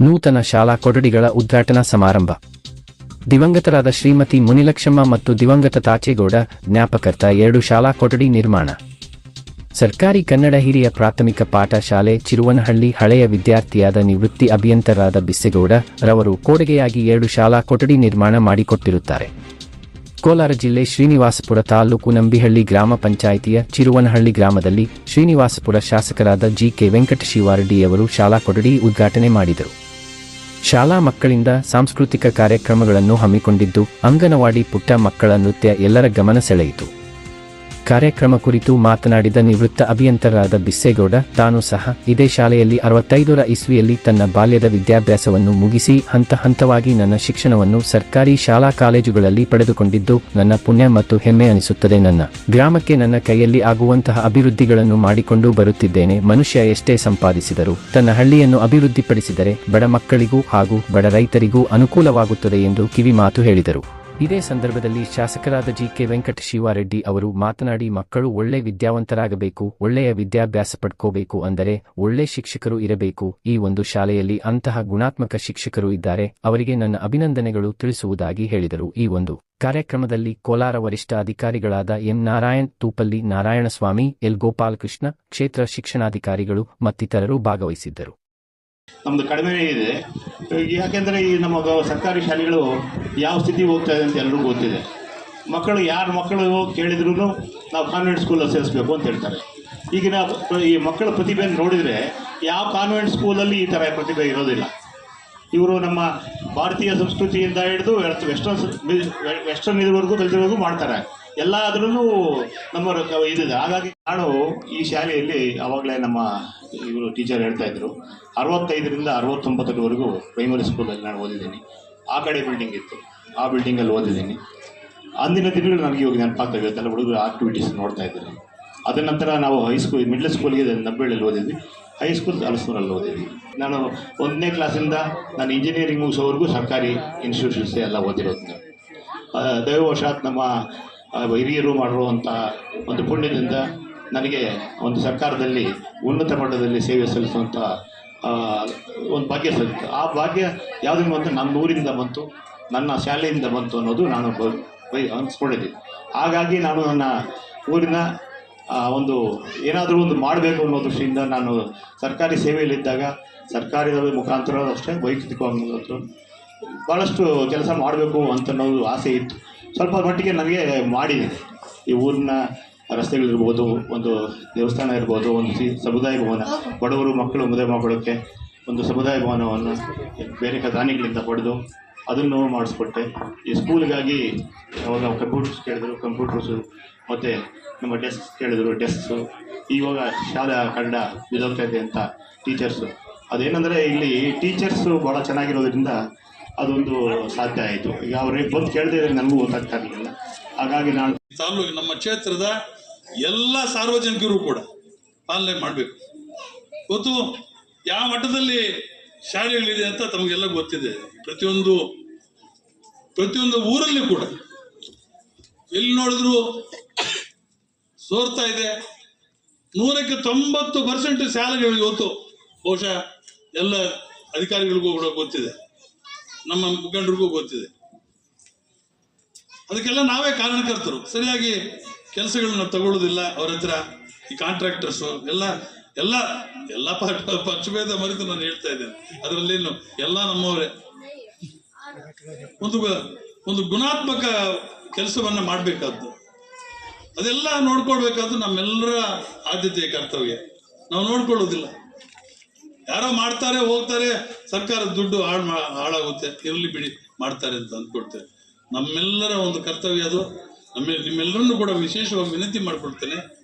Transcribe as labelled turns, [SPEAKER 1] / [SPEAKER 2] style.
[SPEAKER 1] ನೂತನ ಶಾಲಾ ಕೊಠಡಿಗಳ ಉದ್ಘಾಟನಾ ಸಮಾರಂಭ. ದಿವಂಗತರಾದ ಶ್ರೀಮತಿ ಮುನಿಲಕ್ಷಮ್ಮ ಮತ್ತು ದಿವಂಗತ ತಾಚೇಗೌಡ, ಜ್ಞಾಪಕರ್ತ ಎರಡು ಶಾಲಾ ಕೊಠಡಿ ನಿರ್ಮಾಣ. ಸರ್ಕಾರಿ ಕನ್ನಡ ಹಿರಿಯ ಪ್ರಾಥಮಿಕ ಪಾಠ ಶಾಲೆ ಚಿರುವನಹಳ್ಳಿ ಹಳೆಯ ವಿದ್ಯಾರ್ಥಿಯಾದ ನಿವೃತ್ತಿ ಅಭಿಯಂತರಾದ ಬಿಸ್ಸೆಗೌಡ ರವರು ಕೊಡುಗೆಯಾಗಿ ಎರಡು ಶಾಲಾ ಕೊಠಡಿ ನಿರ್ಮಾಣ ಮಾಡಿಕೊಟ್ಟಿರುತ್ತಾರೆ. ಕೋಲಾರ ಜಿಲ್ಲೆ ಶ್ರೀನಿವಾಸಪುರ ತಾಲೂಕು ನಂಬಿಹಳ್ಳಿ ಗ್ರಾಮ ಪಂಚಾಯಿತಿಯ ಚಿರುವನಹಳ್ಳಿ ಗ್ರಾಮದಲ್ಲಿ ಶ್ರೀನಿವಾಸಪುರ ಶಾಸಕರಾದ ಜಿ ಕೆ ವೆಂಕಟಶಿವಾರೆಡ್ಡಿಯವರು ಶಾಲಾ ಕೊಠಡಿ ಉದ್ಘಾಟನೆ ಮಾಡಿದರು. ಶಾಲಾ ಮಕ್ಕಳಿಂದ ಸಾಂಸ್ಕೃತಿಕ ಕಾರ್ಯಕ್ರಮಗಳನ್ನು ಹಮ್ಮಿಕೊಂಡಿದ್ದು ಅಂಗನವಾಡಿ ಪುಟ್ಟ ಮಕ್ಕಳ ನೃತ್ಯ ಎಲ್ಲರ ಗಮನ ಸೆಳೆಯಿತು. ಕಾರ್ಯಕ್ರಮ ಕುರಿತು ಮಾತನಾಡಿದ ನಿವೃತ್ತ ಅಭಿಯಂತರಾದ ಬಿಸ್ಸೇಗೌಡ, ತಾನು ಸಹ ಇದೇ ಶಾಲೆಯಲ್ಲಿ ಅರವತ್ತೈದರ ಇಸ್ವಿಯಲ್ಲಿ ತನ್ನ ಬಾಲ್ಯದ ವಿದ್ಯಾಭ್ಯಾಸವನ್ನು ಮುಗಿಸಿ ಹಂತ ಹಂತವಾಗಿ ನನ್ನ ಶಿಕ್ಷಣವನ್ನು ಸರ್ಕಾರಿ ಶಾಲಾ ಕಾಲೇಜುಗಳಲ್ಲಿ ಪಡೆದುಕೊಂಡಿದ್ದು ನನ್ನ ಪುಣ್ಯ ಮತ್ತು ಹೆಮ್ಮೆ ಅನಿಸುತ್ತದೆ. ನನ್ನ ಗ್ರಾಮಕ್ಕೆ ನನ್ನ ಕೈಯಲ್ಲಿ ಆಗುವಂತಹ ಅಭಿವೃದ್ಧಿಗಳನ್ನು ಮಾಡಿಕೊಂಡು ಬರುತ್ತಿದ್ದೇನೆ. ಮನುಷ್ಯ ಎಷ್ಟೇ ಸಂಪಾದಿಸಿದರು ತನ್ನ ಹಳ್ಳಿಯನ್ನು ಅಭಿವೃದ್ಧಿಪಡಿಸಿದರೆ ಬಡ ಮಕ್ಕಳಿಗೂ ಹಾಗೂ ಬಡ ರೈತರಿಗೂ ಅನುಕೂಲವಾಗುತ್ತದೆ ಎಂದು ಕಿವಿಮಾತು ಹೇಳಿದರು. ಇದೇ ಸಂದರ್ಭದಲ್ಲಿ ಶಾಸಕರಾದ ಜಿ ಕೆ ವೆಂಕಟ ಶಿವಾರೆಡ್ಡಿ ಅವರು ಮಾತನಾಡಿ, ಮಕ್ಕಳು ಒಳ್ಳೆ ವಿದ್ಯಾವಂತರಾಗಬೇಕು, ಒಳ್ಳೆಯ ವಿದ್ಯಾಭ್ಯಾಸ ಪಡ್ಕೋಬೇಕು ಅಂದರೆ ಒಳ್ಳೆ ಶಿಕ್ಷಕರು ಇರಬೇಕು. ಈ ಒಂದು ಶಾಲೆಯಲ್ಲಿ ಅಂತಹ ಗುಣಾತ್ಮಕ ಶಿಕ್ಷಕರು ಇದ್ದಾರೆ. ಅವರಿಗೆ ನನ್ನ ಅಭಿನಂದನೆಗಳು ತಿಳಿಸುವುದಾಗಿ ಹೇಳಿದರು. ಈ ಒಂದು ಕಾರ್ಯಕ್ರಮದಲ್ಲಿ ಕೋಲಾರ ವರಿಷ್ಠ ಅಧಿಕಾರಿಗಳಾದ ಎಂ ನಾರಾಯಣ್, ತೂಪಲ್ಲಿ ನಾರಾಯಣಸ್ವಾಮಿ, ಎಲ್ ಗೋಪಾಲಕೃಷ್ಣ, ಕ್ಷೇತ್ರ ಶಿಕ್ಷಣಾಧಿಕಾರಿಗಳು ಮತ್ತಿತರರು ಭಾಗವಹಿಸಿದ್ದರು.
[SPEAKER 2] ನಮ್ಮದು ಕಡಿಮೆ ಇದೆ. ಯಾಕೆಂದರೆ ಈ ನಮ್ಮ ಸರ್ಕಾರಿ ಶಾಲೆಗಳು ಯಾವ ಸ್ಥಿತಿ ಹೋಗ್ತಾ ಇದೆ ಅಂತ ಎಲ್ಲರಿಗೂ ಗೊತ್ತಿದೆ. ಮಕ್ಕಳು ಯಾರು ಮಕ್ಕಳು ಕೇಳಿದ್ರೂ ನಾವು ಕಾನ್ವೆಂಟ್ ಸ್ಕೂಲಲ್ಲಿ ಸೇರಿಸ್ಬೇಕು ಅಂತ ಹೇಳ್ತಾರೆ. ಈಗಿನ ಈ ಮಕ್ಕಳ ಪ್ರತಿಭೆಯನ್ನು ನೋಡಿದರೆ ಯಾವ ಕಾನ್ವೆಂಟ್ ಸ್ಕೂಲಲ್ಲಿ ಈ ಥರ ಪ್ರತಿಭೆ ಇರೋದಿಲ್ಲ. ಇವರು ನಮ್ಮ ಭಾರತೀಯ ಸಂಸ್ಕೃತಿಯಿಂದ ಹಿಡಿದು ವೆಸ್ಟರ್ನ್ ವೆಸ್ಟರ್ನ್ ಇದುವರೆಗೂ ಕಲಿತವರೆಗೂ ಮಾಡ್ತಾರೆ. ಎಲ್ಲ ಅದರಲ್ಲೂ ನಮ್ಮ ಇದಿದೆ. ಹಾಗಾಗಿ ನಾನು ಈ ಶಾಲೆಯಲ್ಲಿ ಆವಾಗಲೇ ನಮ್ಮ ಇವರು ಟೀಚರ್ ಹೇಳ್ತಾ ಇದ್ರು. ಅರವತ್ತೈದರಿಂದ ಅರವತ್ತೊಂಬತ್ತರವರೆಗೂ ಪ್ರೈಮರಿ ಸ್ಕೂಲಲ್ಲಿ ನಾನು ಓದಿದ್ದೀನಿ. ಆ ಕಡೆ ಬಿಲ್ಡಿಂಗ್ ಇತ್ತು. ಆ ಬಿಲ್ಡಿಂಗಲ್ಲಿ ಓದಿದ್ದೀನಿ. ಅಂದಿನ ದಿನಗಳು ನನಗೆ ಇವಾಗ ನೆನಪಾಗ್ತವೆ ಎಲ್ಲ ಹುಡುಗರು ಆಕ್ಟಿವಿಟೀಸ್ ನೋಡ್ತಾ ಇದ್ದಾರೆ. ಅದ ನಂತರ ನಾವು ಹೈಸ್ಕೂಲ್ ಮಿಡ್ಲ್ ಸ್ಕೂಲ್ಗೆ ನಬ್ಬಳ್ಳಿಯಲ್ಲಿ ಓದಿದ್ವಿ. ಹೈಸ್ಕೂಲ್ ಅಲಸೂರಲ್ಲಿ ಓದಿದ್ವಿ. ನಾನು ಒಂದನೇ ಕ್ಲಾಸಿಂದ ನಾನು ಇಂಜಿನಿಯರಿಂಗ್ ಮುಗಿಸೋವರೆಗೂ ಸರ್ಕಾರಿ ಇನ್ಸ್ಟಿಟ್ಯೂಷನ್ಸೇ ಎಲ್ಲ ಓದಿರೋದು ದೈವವಶಾತ್ ನಮ್ಮ ಆ, ಹಿರಿಯರು ಮಾಡಿರುವಂಥ ಒಂದು ಪುಣ್ಯದಿಂದ ನನಗೆ ಒಂದು ಸರ್ಕಾರದಲ್ಲಿ ಉನ್ನತ ಮಟ್ಟದಲ್ಲಿ ಸೇವೆ ಸಲ್ಲಿಸುವಂಥ ಒಂದು ಭಾಗ್ಯ ಸಲ್ಲಿತು ಆ ಭಾಗ್ಯ ಯಾವುದರಿಂದ ಬಂತು? ನನ್ನ ಊರಿಂದ ಬಂತು. ನನ್ನ ಶಾಲೆಯಿಂದ ಬಂತು ಅನ್ನೋದು ನಾನು ಬ- ಅನಿಸ್ಕೊಂಡಿದ್ದೀನಿ. ಹಾಗಾಗಿ ನಾನು ನನ್ನ ಊರಿನ ಒಂದು ಏನಾದರೂ ಒಂದು ಮಾಡಬೇಕು ಅನ್ನೋ ದೃಷ್ಟಿಯಿಂದ ನಾನು ಸರ್ಕಾರಿ ಸೇವೆಯಲ್ಲಿದ್ದಾಗ ಸರ್ಕಾರದ ಮುಖಾಂತರ ಅಷ್ಟೇ ವೈಯಕ್ತಿಕವಾಗಿ ಭಾಳಷ್ಟು ಕೆಲಸ ಮಾಡಬೇಕು ಅಂತ ಅನ್ನೋದು ಆಸೆ ಇತ್ತು. ಸ್ವಲ್ಪ ಮಟ್ಟಿಗೆ ನನಗೆ ಮಾಡಿದೆ ಈ ಊರಿನ ರಸ್ತೆಗಳಿರ್ಬೋದು, ಒಂದು ದೇವಸ್ಥಾನ ಇರ್ಬೋದು, ಒಂದು ಸಮುದಾಯ ಭವನ, ಬಡವರು, ಮಕ್ಕಳು ಮದುವೆ ಮಾಡ್ಕೊಳ್ಳೋಕ್ಕೆ ಒಂದು ಸಮುದಾಯ ಭವನವನ್ನು ಬೇರೆ ಖಜಾನಿಗಳಿಂದ ಪಡೆದು ಅದನ್ನು ಮಾಡಿಸ್ಕೊಟ್ಟೆ. ಈ ಸ್ಕೂಲ್ಗಾಗಿ ಅವಾಗ ಕಂಪ್ಯೂಟರ್ಸ್ ಕೇಳಿದ್ರು, ಕಂಪ್ಯೂಟರ್ಸು ಮತ್ತು ನಮ್ಮ ಡೆಸ್ಕ್ ಕೇಳಿದ್ರು, ಡೆಸ್ಕ್ಸು, ಇವಾಗ ಶಾಲಾ ಕನ್ನಡ ಬಿದೋಗ್ತಾ ಇದೆ ಅಂತ ಟೀಚರ್ಸು. ಅದೇನೆಂದರೆ ಇಲ್ಲಿ ಟೀಚರ್ಸು ಭಾಳ ಚೆನ್ನಾಗಿರೋದ್ರಿಂದ ಅದೊಂದು ಸಾಧ್ಯ ಆಯಿತು. ಈಗ ಅವ್ರಿಗೆ ಬಂದು ಕೇಳದೇ ಇದ್ರೆ ನನಗೂ ಗೊತ್ತಾಗ್ತಾ ಇರಲಿಲ್ಲ. ಹಾಗಾಗಿ ನಾನು
[SPEAKER 3] ತಾಲೂಕು ನಮ್ಮ ಕ್ಷೇತ್ರದ ಎಲ್ಲ ಸಾರ್ವಜನಿಕರು ಕೂಡ ಪಾಲನೆ ಮಾಡಬೇಕು. ಗೊತ್ತು, ಯಾವ ಮಟ್ಟದಲ್ಲಿ ಶಾಲೆಗಳಿದೆ ಅಂತ ತಮಗೆಲ್ಲ ಗೊತ್ತಿದೆ. ಪ್ರತಿಯೊಂದು ಪ್ರತಿಯೊಂದು ಊರಲ್ಲಿ ಕೂಡ. ಎಲ್ಲಿ ನೋಡಿದ್ರು ಸೋರ್ತಾ ಇದೆ. ನೂರಕ್ಕೆ ತೊಂಬತ್ತು ಪರ್ಸೆಂಟ್ ಶಾಲೆಗಳಿಗೆ ಇವತ್ತು ಬಹುಶಃ ಎಲ್ಲ ಅಧಿಕಾರಿಗಳಿಗೂ ಕೂಡ ಗೊತ್ತಿದೆ. ನಮ್ಮ ಮುಖಂಡರಿಗೂ ಗೊತ್ತಿದೆ. ಅದಕ್ಕೆಲ್ಲ ನಾವೇ ಕಾರಣಕರ್ತರು ಸರಿಯಾಗಿ ಕೆಲಸಗಳನ್ನ ತಗೊಳ್ಳೋದಿಲ್ಲ ಅವ್ರ ಹತ್ರ, ಈ ಕಾಂಟ್ರಾಕ್ಟರ್ಸು ಎಲ್ಲ ಎಲ್ಲ ಎಲ್ಲ ಪಕ್ಷಭೇದ ಮರೆತು ನಾನು ಹೇಳ್ತಾ ಇದ್ದೇನೆ. ಅದರಲ್ಲೇನು ಎಲ್ಲ ನಮ್ಮವರೇ. ಒಂದು ಒಂದು ಗುಣಾತ್ಮಕ ಕೆಲಸವನ್ನ ಮಾಡಬೇಕಾದ್ದು. ಅದೆಲ್ಲ ನೋಡ್ಕೊಳ್ಬೇಕಾದ್ರು ನಮ್ಮೆಲ್ಲರ ಆದ್ಯತೆಯ ಕರ್ತವ್ಯ. ನಾವು ನೋಡ್ಕೊಳ್ಳೋದಿಲ್ಲ ಯಾರೋ ಮಾಡ್ತಾರೆ, ಹೋಗ್ತಾರೆ ಸರ್ಕಾರದ ದುಡ್ಡು ಹಾಳು ಹಾಳಾಗುತ್ತೆ. ಇರಲಿ ಬಿಡಿ, ಮಾಡ್ತಾರೆ ಅಂತ ಅಂದ್ಕೊಡ್ತೇನೆ ನಮ್ಮೆಲ್ಲರ ಒಂದು ಕರ್ತವ್ಯ ಅದು. ನಮ್ಮ ನಿಮ್ಮೆಲ್ಲರನ್ನು ಕೂಡ ವಿಶೇಷವಾಗಿ ವಿನಂತಿ ಮಾಡ್ಕೊಳ್ತೇನೆ.